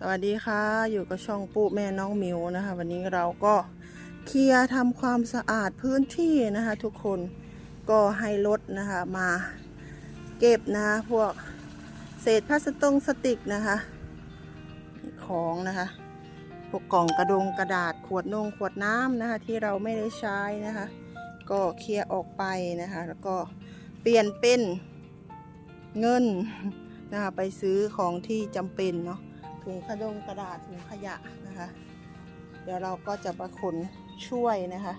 สวัสดีค่ะ อยู่กับช่องปุ๊แม่น้องมิวนะคะ วันนี้เราก็เคลียร์ทำความสะอาดพื้นที่นะคะ ทุกคนก็ให้รถนะคะมาเก็บนะคะพวกเศษพลาสตงสติกนะคะ ของนะคะ พวกกล่องกระดงกระดาษขวดนงขวดน้ำนะคะ ที่เราไม่ได้ใช้นะคะ ก็เคลียร์ออกไปนะคะ แล้วก็เปลี่ยนเป็นเงินนะคะไปซื้อของที่จำเป็นเนาะ ถุงกระดงกระดาษถุงขยะนะคะ เดี๋ยวเราก็จะมาขนช่วยนะคะ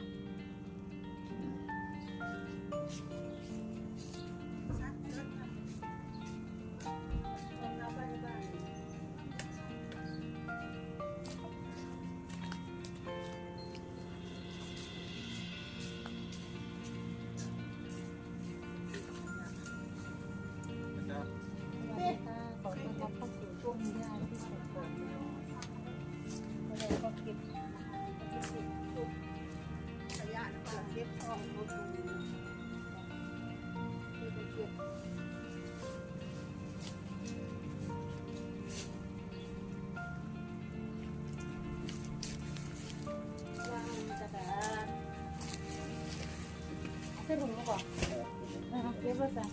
เอาเส้นถุงมาก่อนนะคะเก็บไว้จ้ะ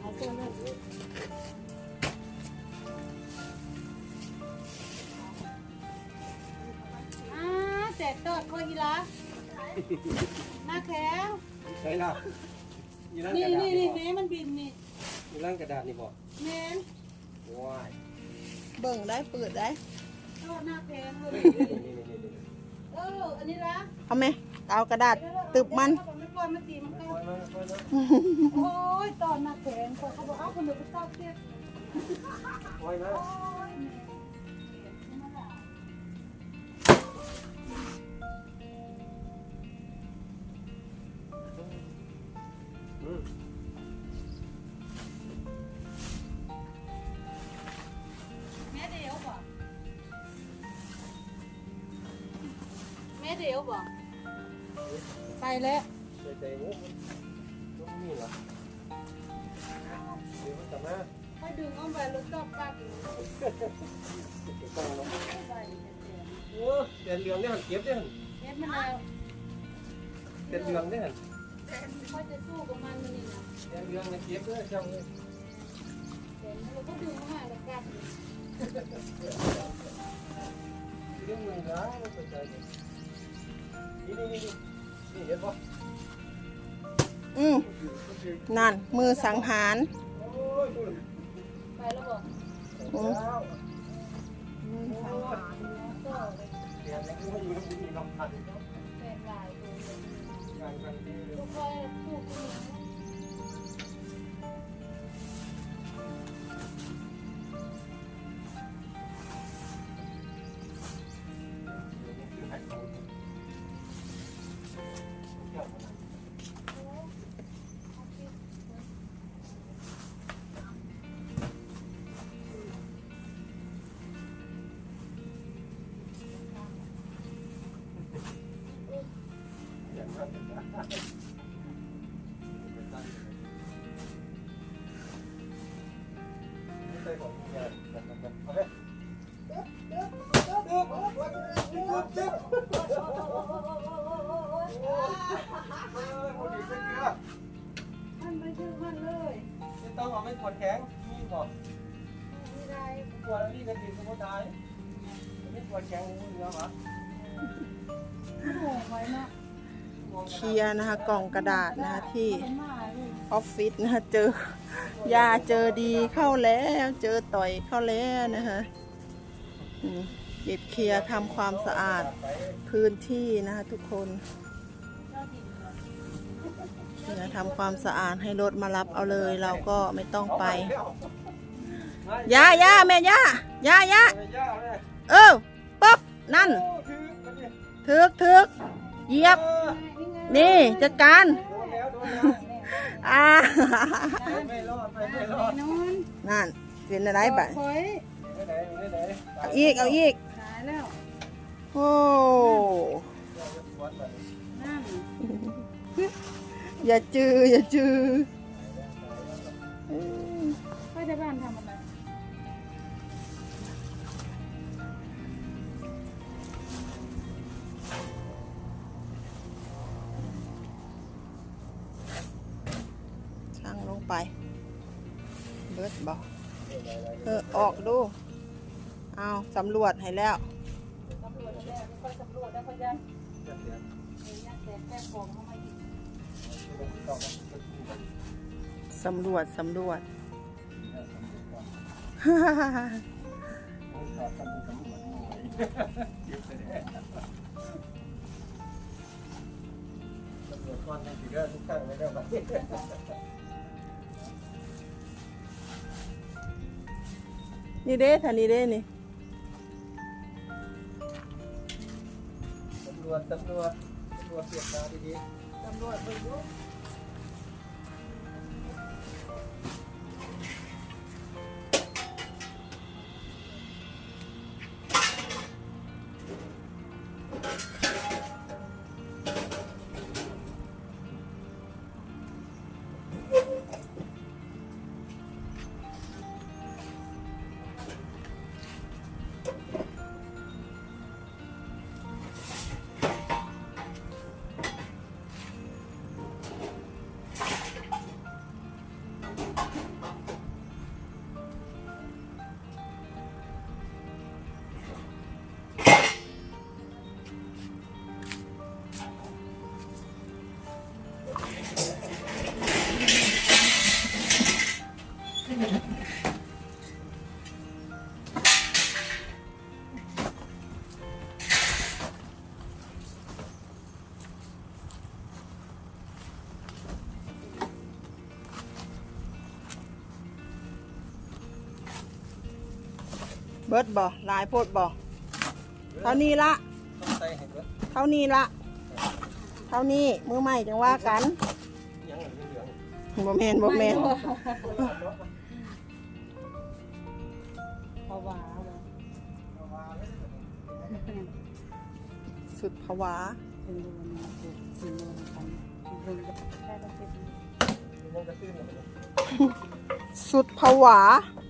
เอาเส้นเลยอ่าแจกตอดคอยกีฬาหน้าแข็งใช่ล่ะอยู่ร่างนี่กระดาษนี่นี่นี่บอกแม่มันบินนี่อยู่ร่างกระดาษนี่บอกแม่นว้ายเบิ่งได้เปิดได้ทอดหน้าแข็งเลยนี่นี่นี่นี่เอออันนี้ละเอาไหมเอากระดาษตึบมันมันก่ อนมันตีมันก็โอ้ยตอนหน้าแข็งเขาเขาบอกเอาคนเดียวไปตอบเที่ยมาโอ้ยแม่เดียวบ่แม่เดียวบ่ไปแล้ว ใจใจโอ้มันมันมีเหรอเดี๋ยวมันกลับมาค่อยดึงเอาไปรถตอบกลับเก็บตังค์เนาะไปโอ้เดือนเหลืองเนี่ยหันเก็บเนี่ยหันเฮ็ดมาแล้วเดือนเหลืองเนี่ยหันค่อยจะสู้กับมันมันนี่นะเดือนเหลืองเนี่ยเก็บด้วยช่างเลยเดี๋ยวเราก็ดึงมาแล้วกลับเรื่องมันร้ายมันสนใจเลยนี่นี่นี่นี่นี่เห็นปะ อืมนั่น มือสังหารโอ้ยคุณไปแล้วบอกอืม วดแข็งนี่บอกไม่ได้ปวดนี่กันดีสมุทรไทยไม่ปวดแข็งมึงเหรอโง่ไว้นะเคลียร์นะคะกล่องกระดาษนะคะที่มันมาเลยออฟฟิศนะคะเจอยาเจอดีเข้าแล้วเจอต่อยเข้าแล้วนะคะอืมเก็บเคลียร์ทำความสะอาดพื้นที่นะคะทุกคน เคลียร์ทำความสะอาดให้รถมารับเอาเลย เราก็ไม่ต้องไปยายาแม่ยายายาเออป๊บนั่นทึกทึกเหยียบ นี่จัดการโดนแล้วโดนแล้วอ่าไม่รอดไม่รอดนอนนั่นเป็นอะไรบ้างคอยไม่ไหนไม่ไหนเอาอีกเอาอีกตายแล้วโอ้นั่น อย่าจือ อย่าจือไปจะบ้านทำอะไรช่างลงไป เบิดบอกเออ ออกดู เอาสำรวจให้แล้วสำรวจให้แล้วค่อยสำรวจแล้วค่อยยันเดี๋ยวยันแต่แค่องเข้ามาอีก สำรวจสำรวจตำรวจก้อนในสีเรื่องทุกข้างไม่ได้แบบนี่เด้ท่านี่เด้นี่ตำรวจตำรวจตำรวจเสียบตาดีตำรว เบิ่งดูเบิดบ่หลายโพดบ่ๆเท่านี้ละต้องใส่เห็นไหมเท่านี้ละเท่านี้มือใหม่จังว่ากันยังเหลืองบ่แมนบ่แมนเพราะว่าว่าสุดภาวะเป็นโดน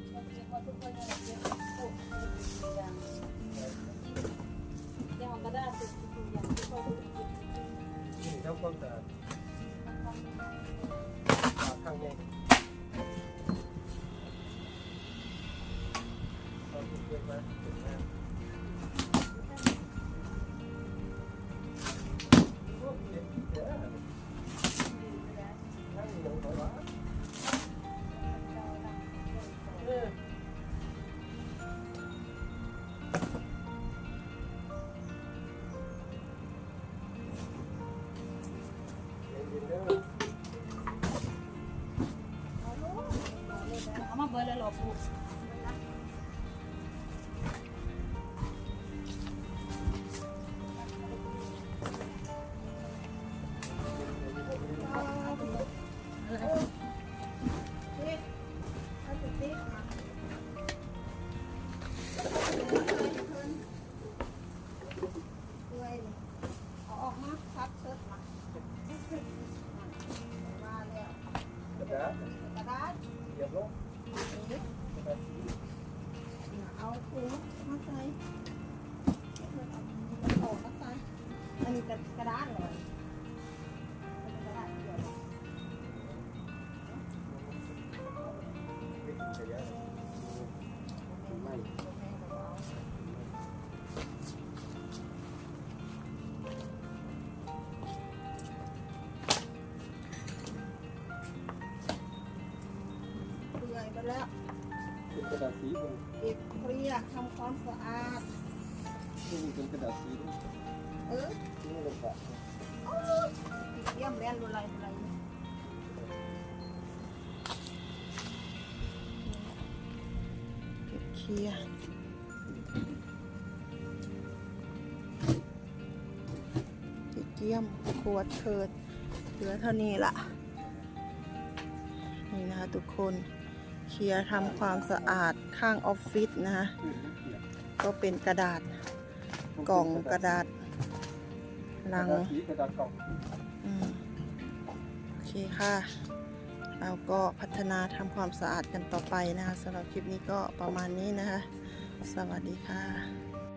เอา อันนี้กระดาษเลยกระดาษเดียวไม่ถึงขยะไม่เปื่อยไปแล้วเป็นกระดาษสีเป็นเก็บเคลียร์ทำความสะอาดนี่เป็นกระดาษสีด้วย เออนี่เลยปะเยี่ยมแล่รุนไรรุนไรเก็บเคลียร์เก็บเยี่ยมขวดเถิดเหลือเท่านี้ละนี่นะคะทุกคนเคลียร์ทำความสะอาดข้างออฟฟิศนะคะก็เป็นกระดาษกล่องกระดาษ ลังองอืมโอเคค่ะ เราก็พัฒนาทำความสะอาดกันต่อไปนะคะสำหรับคลิปนี้ก็ประมาณนี้นะคะ สวัสดีค่ะ